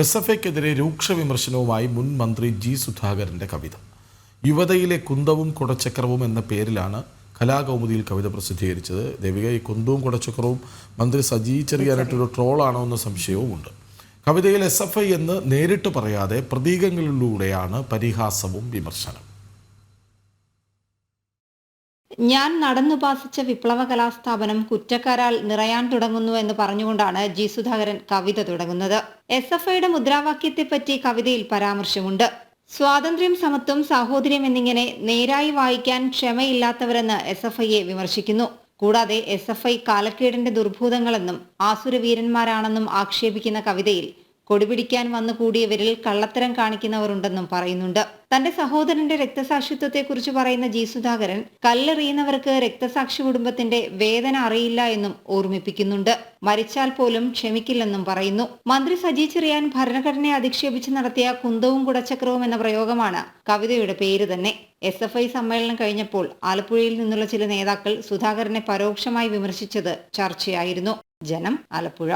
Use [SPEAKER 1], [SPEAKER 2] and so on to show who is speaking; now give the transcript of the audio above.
[SPEAKER 1] S F ഐക്കെതിരെ രൂക്ഷ വിമർശനവുമായി മുൻ മന്ത്രി ജി സുധാകരന്റെ കവിത. യുവതയിലെ കുന്തവും കുടച്ചക്രവും എന്ന പേരിലാണ് കലാകൗമുദിയിൽ കവിത പ്രസിദ്ധീകരിച്ചത്. ദേവിക ഈ കുന്തവും കുടച്ചക്രവും മന്ത്രി സജി ചെറിയാനായിട്ടൊരു ട്രോളാണോ എന്ന സംശയവുമുണ്ട്. കവിതയിൽ എസ് എഫ് ഐ എന്ന് നേരിട്ട് പറയാതെ പ്രതീകങ്ങളിലൂടെയാണ് പരിഹാസവും വിമർശനം.
[SPEAKER 2] ഞാൻ നടന്നുപാസിച്ച വിപ്ലവ കലാസ്ഥാപനം കുറ്റക്കാരാൽ നിറയാൻ തുടങ്ങുന്നു എന്ന് പറഞ്ഞുകൊണ്ടാണ് ജി സുധാകരൻ കവിത തുടങ്ങുന്നത്. എസ് എഫ് ഐയുടെ മുദ്രാവാക്യത്തെപ്പറ്റി കവിതയിൽ പരാമർശമുണ്ട്. സ്വാതന്ത്ര്യം സമത്വം സാഹോദര്യം എന്നിങ്ങനെ നേരായി വായിക്കാൻ ക്ഷമയില്ലാത്തവരെന്ന് എസ് എഫ് ഐയെ വിമർശിക്കുന്നു. കൂടാതെ എസ് എഫ് ഐ കാലക്കേടിന്റെ ദുർഭൂതങ്ങളെന്നും ആസുരവീരന്മാരാണെന്നും ആക്ഷേപിക്കുന്ന കവിതയിൽ കൊടിപിടിക്കാൻ വന്നു കൂടിയവരിൽ കള്ളത്തരം കാണിക്കുന്നവരുണ്ടെന്നും പറയുന്നുണ്ട്. തന്റെ സഹോദരന്റെ രക്തസാക്ഷിത്വത്തെക്കുറിച്ച് പറയുന്ന ജി സുധാകരൻ കല്ലെറിയുന്നവർക്ക് രക്തസാക്ഷി കുടുംബത്തിന്റെ വേദന അറിയില്ല എന്നും ഓർമ്മിപ്പിക്കുന്നുണ്ട്. മരിച്ചാൽ പോലും ക്ഷമിക്കില്ലെന്നും പറയുന്നു. മന്ത്രി സജി ചെറിയാൻ ഭരണഘടനയെ അധിക്ഷേപിച്ച് നടത്തിയ കുന്തവും കുടച്ചക്രവും എന്ന പ്രയോഗമാണ് കവിതയുടെ പേര് തന്നെ. എസ് എഫ് ഐ സമ്മേളനം കഴിഞ്ഞപ്പോൾ ആലപ്പുഴയിൽ നിന്നുള്ള ചില നേതാക്കൾ സുധാകരനെ പരോക്ഷമായി വിമർശിച്ചത് ചർച്ചയായിരുന്നു. ജനം ആലപ്പുഴ.